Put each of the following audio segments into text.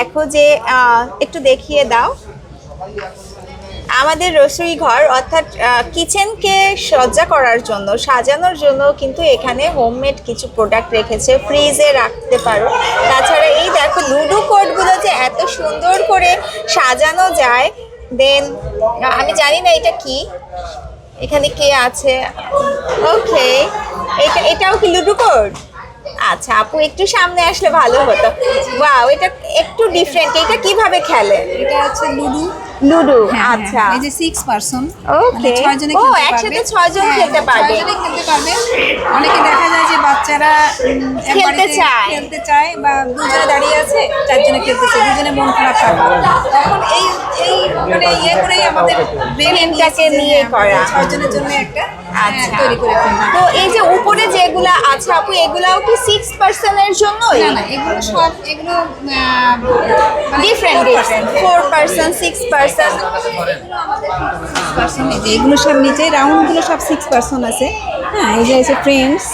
দেখো যে একটু দেখিয়ে দাও। আমাদের রসুই ঘর, অর্থাৎ কিচেনকে সজ্জা করার জন্য, সাজানোর জন্য কিন্তু এখানে হোমমেড কিছু প্রোডাক্ট রেখেছে ফ্রিজে রাখতে পারো। তাছাড়া এই দেখো লুডো কোডগুলো যে এত সুন্দর করে সাজানো যায়। দেন আমি জানি না এটা কি। এখানে কে আছে? ওকে এটা, এটাও কি লুডো কোড আচ্ছা আপু একটু সামনে আসলে ভালো হতো। ওয়াও এটা একটু ডিফারেন্ট এটা কীভাবে খেলে? এটা হচ্ছে লুডু। লুডো হ্যাঁ, আচ্ছা। হ্যাঁ, এই যে সিক্স পারসন ওকে ছয় জনে ও, খেলতে একসাথে ছয় হ্যাঁ, খেলতে পারবে। ছয়জনে খেলতে পারবে। অনেকে দেখা যায় যে বাচ্চারা খেলতে চায়। খেলতে চায় বা দুজনে দাঁড়িয়ে আছে চারজনে খেলতে দুজনে মন খারাপ থাকে তখন এই এই মানে ইয়ে করেই আমাদের যে নিয়ে করা। ছয়জনের জন্য একটা হ্যাঁ, আচ্ছা। তৈরি করে তো এই যে উপরে যেগুলা আছে আপু এগুলাও কি সিক্স পার্সনের জন্যই? না না এগুলো সব এগুলো different different four percent six person এগুলো সব নিচে। রাউন্ডগুলো সব সিক্স পার্সন আছে। হ্যাঁ এই যে আছে ফ্রেন্ডস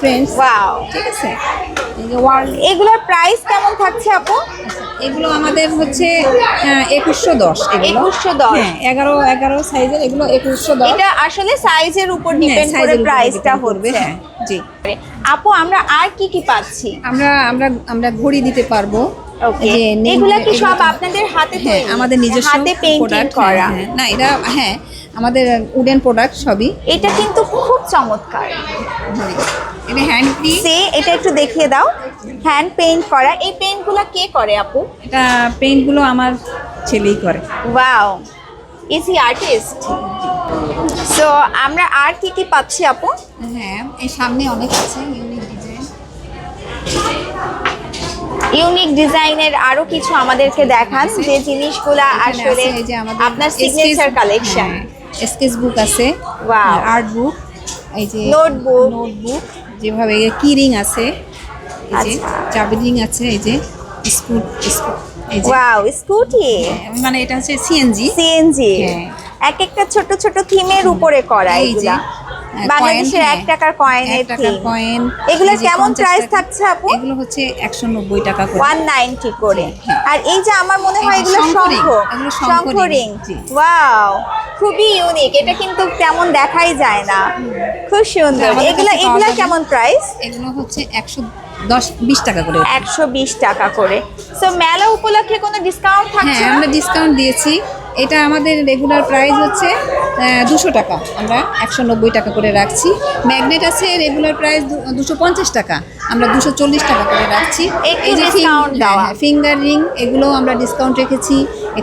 ফ্রেন্ডস ওয়াও ঠিক আছে? এগুলোর প্রাইস কেমন থাকছে আপু? এগুলো আমাদের হচ্ছে একুশশো দশ এগুলো। 2110 হ্যাঁ এগারো এগারো সাইজের এগুলো একুশশো দশ। এটা আসলে সাইজের উপর হ্যাঁ, ডিপেন্ড করে size প্রাইসটা করবে, হ্যাঁ জি। আপু আমরা আর কি কি পাচ্ছি? আমরা আমরা আমরা ঘড়ি দিতে পারব। এগুলা কি সব আপনাদের হাতে হ্যাঁ আমাদের নিজস্ব হাতে পেইন্টিং করা হ্যাঁ, হ্যাঁ। না এটা হ্যাঁ আমাদের উডেন প্রোডাক্ট সবই। এটা কিন্তু খুব চমৎকার। হ্যান্ড সে এটা একটু দেখিয়ে দাও। হ্যান্ড পেইন্ট করা। এই পেইন্টগুলো কে করে আপু? এটা পেইন্টগুলো আমার ছেলেই করে। Wow is he artist so আমরা আর কি কি পাচ্ছি আপু? হ্যাঁ এই সামনে অনেক আছে ইউনিক ডিজাইন ইউনিক ডিজাইনের আরও কিছু আমাদেরকে দেখান যে জিনিসগুলা আসলে আপনার সিগনেচার কালেকশন স্কেচ বুক আছে. আর্ট বুক এই যে Notebook. নোটবুক যেভাবে কি রিং আছে? এই যে আচ্ছা। চাবি রিং আছে এই যে স্কুট স্কুট ওয়াও স্কুটি। মানে এটা হচ্ছে সিএনজি সিএনজি হ্যাঁ। এক একটা ছোট ছোট থিমের উপরে করা এই যে, হ্যাঁ, বাংলাদেশের coin, এক টাকার কয়েনের এক টাকার কয়েন এগুলো কেমন প্রাইস থাকছে আপু? এগুলো হচ্ছে একশো নব্বই টাকা করে। ওয়ান নাইনটি করে। হ্যাঁ। আর এই যে আমার মনে হয় এগুলো শঙ্খ শঙ্খ। রিং ওয়াও খুবই ইউনিক এটা কিন্তু তেমন দেখাই যায় না। খুব সুন্দর। এগুলা এগুলা। কেমন প্রাইস এগুলো হচ্ছে একশো দশ বিশ টাকা করে। একশো বিশ টাকা করে। সো মেলা উপলক্ষে কোনো ডিসকাউন্ট থাকছে হ্যাঁ আমরা ডিসকাউন্ট দিয়েছি। এটা আমাদের রেগুলার প্রাইস হচ্ছে দুশো টাকা। আমরা একশো নব্বই টাকা করে রাখছি। ম্যাগনেট আছে রেগুলার প্রাইস দুশো পঞ্চাশ টাকা। আমরা দুশো চল্লিশ টাকা করে রাখছি। এই দেওয়া। ফিঙ্গার রিং এগুলো আমরা ডিসকাউন্ট রেখেছি।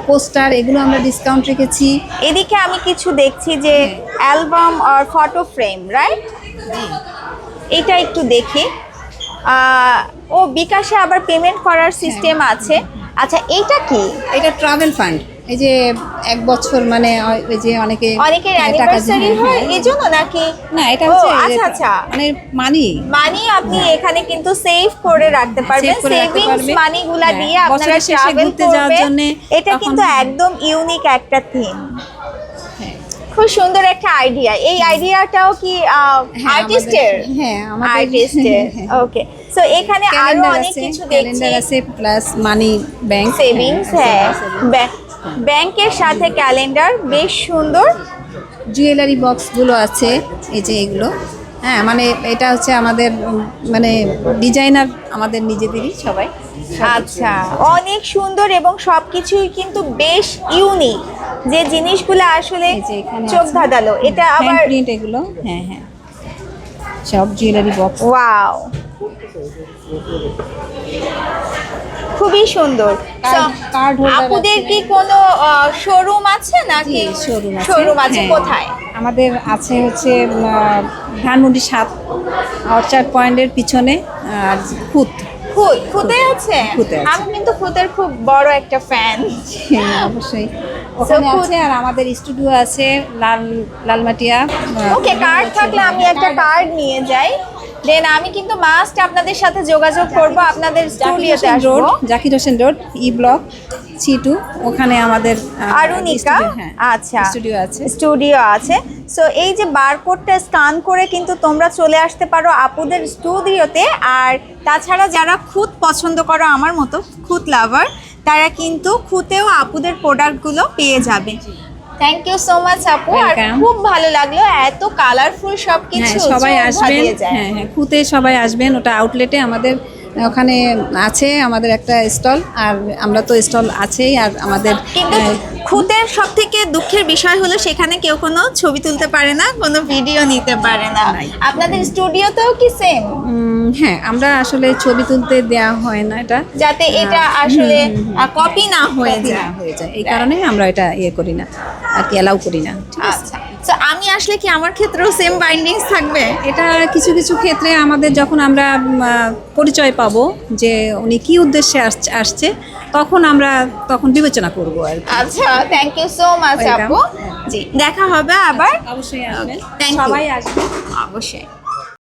কোস্টার এগুলো আমরা ডিসকাউন্ট রেখেছি। এদিকে আমি কিছু দেখছি যে অ্যালবাম আর ফটো ফ্রেম রাইট এটা একটু দেখি। ও বিকাশে আবার পেমেন্ট করার সিস্টেম আছে। আচ্ছা এইটা কি? এটা ট্রাভেল ফান্ড এই যে এক বছর মানে ওই যে অনেকে অনেকের অ্যানিভার্সারি হ্যাঁ, হয় হ্যাঁ। এই জন্য নাকি? না এটা হচ্ছে আচ্ছা, আচ্ছা। মানে মানি মানি আপনি এখানে কিন্তু সেভ করে রাখতে পারবেন। সেভিংস মানি গুলা হ্যাঁ, দিয়ে আপনারা শেষে ট্রাভেল ঘুরতে যাওয়ার করবেন। এটা কিন্তু একদম ইউনিক একটা থিম হ্যাঁ। খুব সুন্দর একটা আইডিয়া এই আইডিয়াটাও কি হ্যাঁ, আর্টিস্টের হ্যাঁ আমাদের আর্টিস্টের হ্যাঁ। ওকে সো এখানে আরও অনেক কিছু দেখছি। ক্যালেন্ডার আছে প্লাস মানি ব্যাংক সেভিংস হ্যাঁ। ব্যাংক- ব্যাংকের সাথে ক্যালেন্ডার বেশ সুন্দর। জুয়েলারি বক্সগুলো আছে এই যে এগুলো। হ্যাঁ মানে এটা হচ্ছে আমাদের মানে ডিজাইনার আমাদের নিজেদেরই সবাই। আচ্ছা অনেক সুন্দর এবং সব কিছুই কিন্তু বেশ ইউনিক যে জিনিসগুলো আসলে চোখ ধাঁধালো এটা আবার প্রিন্ট এগুলো হ্যাঁ হ্যাঁ। সব জুয়েলারি বক্স। ওয়াও খুবই সুন্দর। আপুদের কি কোনো শোরুম আছে নাকি? শোরুম শোরুম আছে। হ্যাঁ। কোথায়? আমাদের আছে হচ্ছে ধানমন্ডি সাত অর্চার্ড পয়েন্টের পিছনে আর খুত। খুদ খুদে আছে। আমি কিন্তু খুদের খুব বড় একটা ফ্যান অবশ্যই। ওখানে আছে আর আমাদের স্টুডিও আছে লাল লালমাটিয়া ওকে কার্ড থাকলে আমি একটা কার্ড নিয়ে যাই। দেন আমি কিন্তু মাস্ট আপনাদের সাথে যোগাযোগ করব আপনাদের স্টুডিওতে road Zakir Hussain road E block C two ওখানে আমাদের আরুনিকা হ্যাঁ, আচ্ছা স্টুডিও আছে। স্টুডিও আছে। সো এই যে বারকোডটা স্ক্যান করে কিন্তু তোমরা চলে আসতে পারো আপুদের স্টুডিওতে আর তাছাড়া যারা খুদ পছন্দ করো আমার মতো খুদ লাভার তারা কিন্তু খুতেও আপুদের প্রোডাক্টগুলো পেয়ে যাবে। থ্যাংক ইউ সো মাচ আপু আর খুব ভালো লাগল এত কালারফুল সব হ্যাঁ কিছু সবাই আসবেন। হ্যাঁ হ্যাঁ খুঁতে সবাই আসবেন ওটা আউটলেটে আমাদের ওখানে আছে আমাদের একটা স্টল আর আমরা তো স্টল আছেই আর আমাদের কিন্তু খুদের সব থেকে দুঃখের বিষয় হলো সেখানে কেউ কোনো ছবি তুলতে পারে না কোনো ভিডিও নিতে পারে না। আপনাদের স্টুডিওতেও কি সেম হ্যাঁ আমরা আসলে ছবি তুলতে দেয়া হয় না এটা। যাতে এটা আসলে কপি না হয়ে যায়। না হয়ে যায়। এই কারণে আমরা এটা ইয়ে করি না আর কি অ্যালাউ করি না। আচ্ছা। তো আমি আসলে কি আমার ক্ষেত্রেও সেম বাইন্ডিংস থাকবে? এটা কিছু কিছু ক্ষেত্রে আমাদের যখন আমরা পরিচয় পাবো যে উনি কি উদ্দেশ্যে আসছে তখন আমরা তখন বিবেচনা করব আর। আচ্ছা থ্যাংক ইউ সো মাচ. আপু। জি দেখা হবে আবার। অবশ্যই আসবেন। সবাই আসবেন। অবশ্যই।